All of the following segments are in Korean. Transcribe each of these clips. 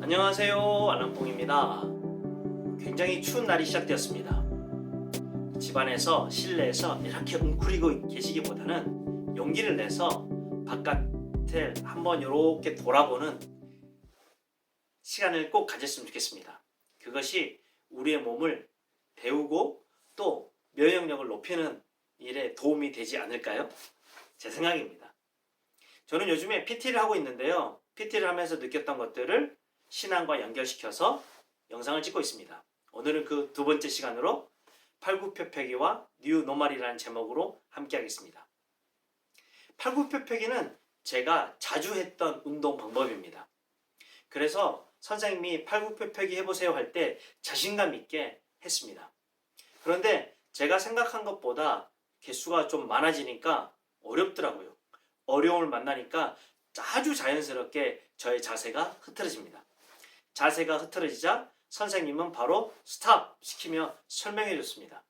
안녕하세요 알람뽕입니다. 굉장히 추운 날이 시작되었습니다. 집안에서 실내에서 이렇게 웅크리고 계시기보다는 용기를 내서 바깥을 한번 이렇게 돌아보는 시간을 꼭 가졌으면 좋겠습니다. 그것이 우리의 몸을 배우고 또 면역력을 높이는 일에 도움이 되지 않을까요? 제 생각입니다. 저는 요즘에 PT를 하고 있는데요. PT를 하면서 느꼈던 것들을 신앙과 연결시켜서 영상을 찍고 있습니다. 오늘은 그 두 번째 시간으로 팔굽혀펴기와 뉴 노말이라는 제목으로 함께 하겠습니다. 팔굽혀펴기는 제가 자주 했던 운동 방법입니다. 그래서 선생님이 팔굽혀펴기 해보세요 할 때 자신감 있게 했습니다. 그런데 제가 생각한 것보다 개수가 좀 많아지니까 어렵더라고요. 어려움을 만나니까 아주 자연스럽게 저의 자세가 흐트러집니다. 자세가 흐트러지자 선생님은 바로 스탑 시키며 설명해 줬습니다.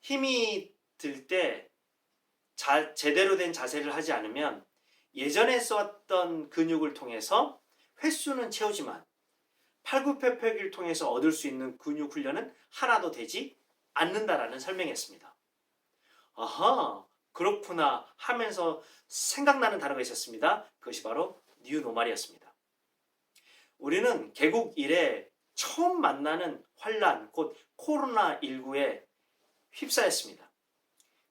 힘이 들 때 제대로 된 자세를 하지 않으면 예전에 썼던 근육을 통해서 횟수는 채우지만 팔굽혀펴기를 통해서 얻을 수 있는 근육 훈련은 하나도 되지 않는다라는 설명했습니다. 아하 그렇구나 하면서 생각나는 단어가 있었습니다. 그것이 바로 뉴노말이었습니다. 우리는 개국 이래 처음 만나는 환란, 곧 코로나19에 휩싸였습니다.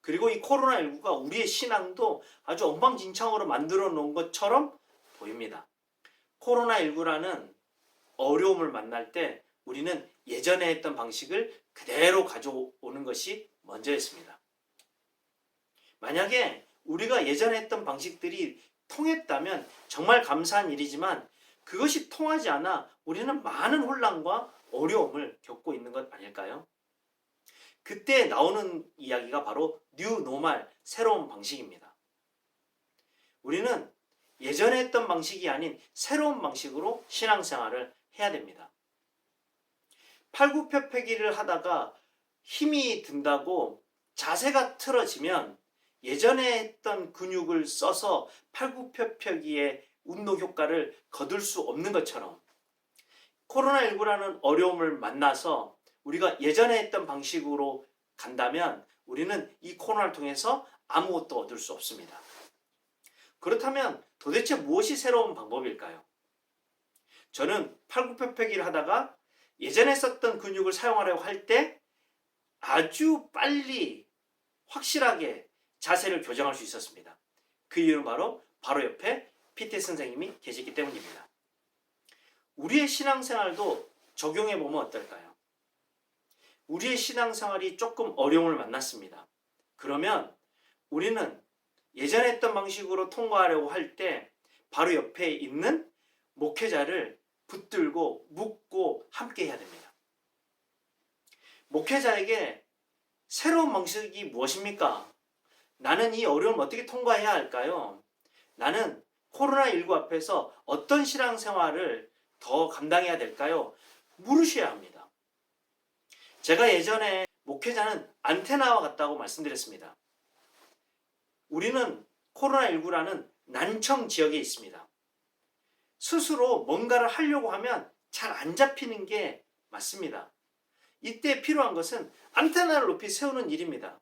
그리고 이 코로나19가 우리의 신앙도 아주 엉망진창으로 만들어 놓은 것처럼 보입니다. 코로나19라는 어려움을 만날 때 우리는 예전에 했던 방식을 그대로 가져오는 것이 먼저였습니다. 만약에 우리가 예전에 했던 방식들이 통했다면 정말 감사한 일이지만 그것이 통하지 않아 우리는 많은 혼란과 어려움을 겪고 있는 것 아닐까요? 그때 나오는 이야기가 바로 뉴 노말, 새로운 방식입니다. 우리는 예전에 했던 방식이 아닌 새로운 방식으로 신앙생활을 해야 됩니다. 팔굽혀펴기를 하다가 힘이 든다고 자세가 틀어지면 예전에 했던 근육을 써서 팔굽혀펴기의 운동 효과를 거둘 수 없는 것처럼 코로나19라는 어려움을 만나서 우리가 예전에 했던 방식으로 간다면 우리는 이 코로나를 통해서 아무것도 얻을 수 없습니다. 그렇다면 도대체 무엇이 새로운 방법일까요? 저는 팔굽혀펴기를 하다가 예전에 썼던 근육을 사용하려고 할 때 아주 빨리 확실하게 자세를 교정할 수 있었습니다. 그 이유는 바로 바로 옆에 PT 선생님이 계시기 때문입니다. 우리의 신앙생활도 적용해 보면 어떨까요? 우리의 신앙생활이 조금 어려움을 만났습니다. 그러면 우리는 예전에 했던 방식으로 통과하려고 할 때 바로 옆에 있는 목회자를 붙들고 묶고 함께 해야 됩니다. 목회자에게 새로운 방식이 무엇입니까? 나는 이 어려움을 어떻게 통과해야 할까요? 나는 코로나19 앞에서 어떤 신앙생활을 더 감당해야 될까요? 물으셔야 합니다. 제가 예전에 목회자는 안테나와 같다고 말씀드렸습니다. 우리는 코로나19라는 난청 지역에 있습니다. 스스로 뭔가를 하려고 하면 잘 안 잡히는 게 맞습니다. 이때 필요한 것은 안테나를 높이 세우는 일입니다.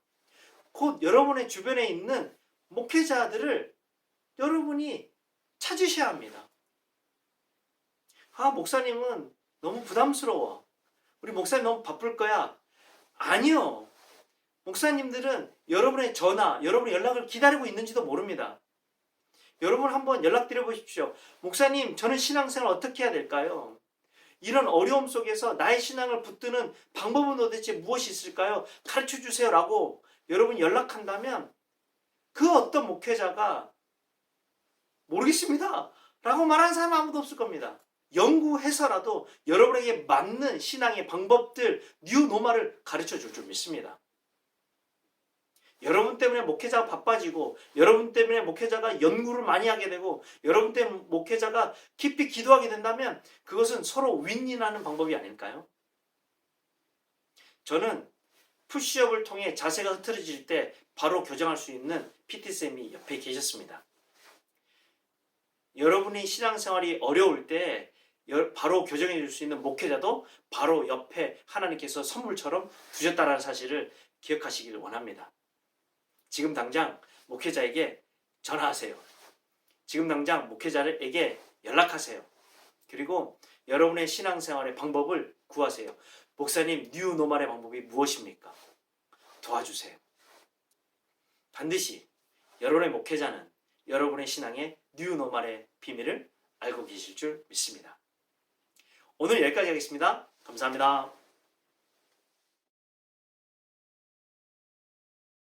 곧 여러분의 주변에 있는 목회자들을 여러분이 찾으셔야 합니다. 아, 목사님은 너무 부담스러워. 우리 목사님 너무 바쁠 거야. 아니요. 목사님들은 여러분의 전화, 여러분의 연락을 기다리고 있는지도 모릅니다. 여러분 한번 연락드려 보십시오. 목사님, 저는 신앙생활 어떻게 해야 될까요? 이런 어려움 속에서 나의 신앙을 붙드는 방법은 도대체 무엇이 있을까요? 가르쳐 주세요 라고 여러분 연락한다면 그 어떤 목회자가 모르겠습니다. 라고 말하는 사람 아무도 없을 겁니다. 연구해서라도 여러분에게 맞는 신앙의 방법들, 뉴 노마를 가르쳐 줄 줄 믿습니다. 여러분 때문에 목회자가 바빠지고, 여러분 때문에 목회자가 연구를 많이 하게 되고, 여러분 때문에 목회자가 깊이 기도하게 된다면 그것은 서로 윈윈하는 방법이 아닐까요? 저는 푸시업을 통해 자세가 흐트러질 때 바로 교정할 수 있는 PT쌤이 옆에 계셨습니다. 여러분이 신앙생활이 어려울 때 여- 바로 교정해 줄 수 있는 목회자도 바로 옆에 하나님께서 선물처럼 두셨다는 사실을 기억하시기를 원합니다. 지금 당장 목회자에게 전화하세요. 지금 당장 목회자에게 연락하세요. 그리고 여러분의 신앙생활의 방법을 구하세요. 목사님, 뉴 노말의 방법이 무엇입니까? 도와주세요. 반드시 여러분의 목회자는 여러분의 신앙의 뉴 노말의 비밀을 알고 계실 줄 믿습니다. 오늘 여기까지 하겠습니다. 감사합니다.